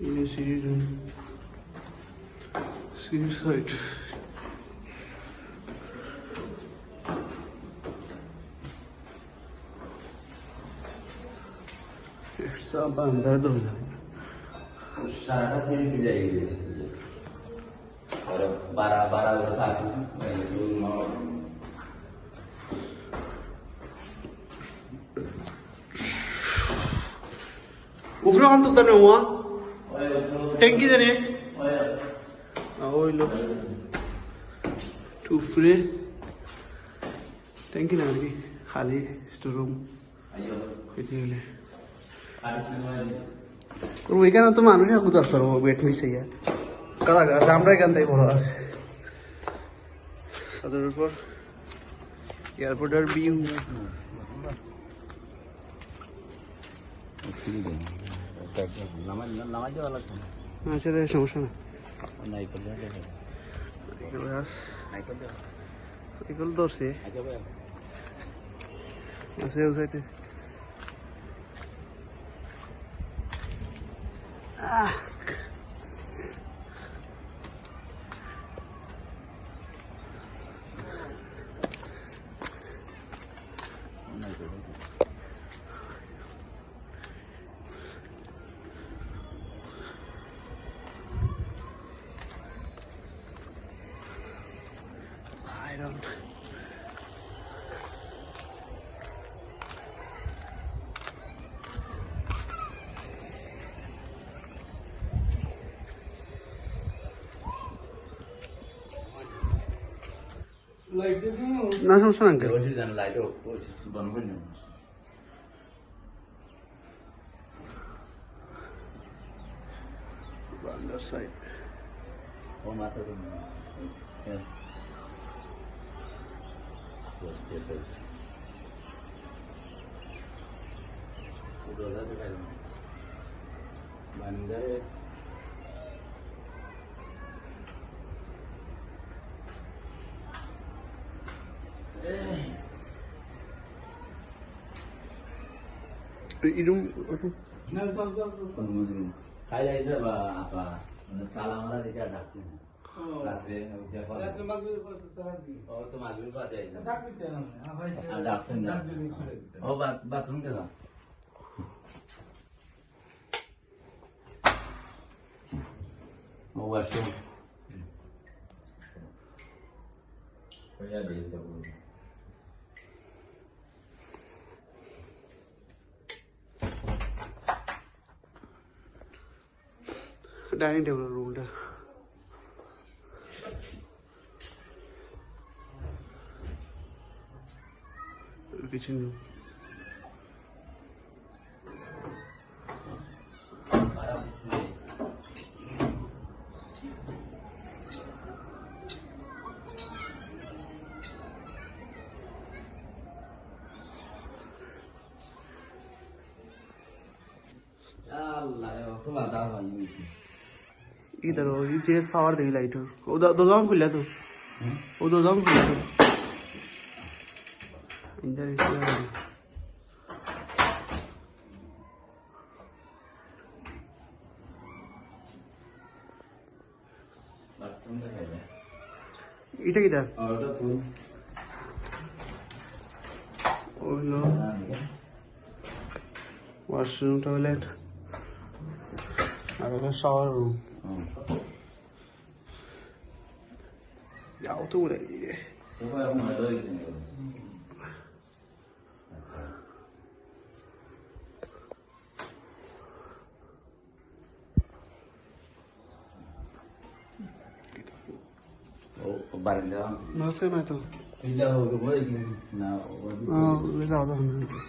initiating suicide. Está abandonado. Sarah sini kerja ini. Ada bara-bara udah satu, yang itu mau. Kufra kan tu tanya uang. ট্যাঙ্কি জানে ওইলো উপরে ট্যাঙ্কি না আর কি খালি স্টোর রুম হইতে গেলে করব এখানে তো মানুষ আর কোথাও আসতে পারব বেট মিশে গিয়া কাদা গাছ আমরা এখান থেকে বড় আছে সদরের পর এয়ারপোর্টের বিউ আচ্ছা সমস্যা না। নাই করলে এগুলো গাছ নাই করলে এগুলো ধরছে আছে ও সাইডে I don't. না সমস্যা না আঙ্কেল অসুবিধা নেই লাইট বন্ধ করে নেব আন্ডার সাইড ও মাথা Yes, दो हजार दिखाई दो बंदर 이름 날 방송 방송 가야 이제 봐 아빠. 오늘 깔아마라 이제 닥치네 বাথরুম কে যাও ও ওয়াশরুম কইয়া দিয়ে দেবো ডাইনিং টেবিল রুমটা কিচেন রুম আল্লাহ তো বাধা হয় বেশি इधर हो ये चेयर पावर देगी लाइट हो दो दो जाम खुला तो वो दो जाम खुला तो Indonesia এটা কি দেখ ওটা তুই ওইলো ওয়াশরুম টয়লেট আর ওটা শাওয়ার রুম যাও তো উড়ে দিয়ে barang doang. Malas kayo na ito. Wala ako, wala na. Oo, wala ako.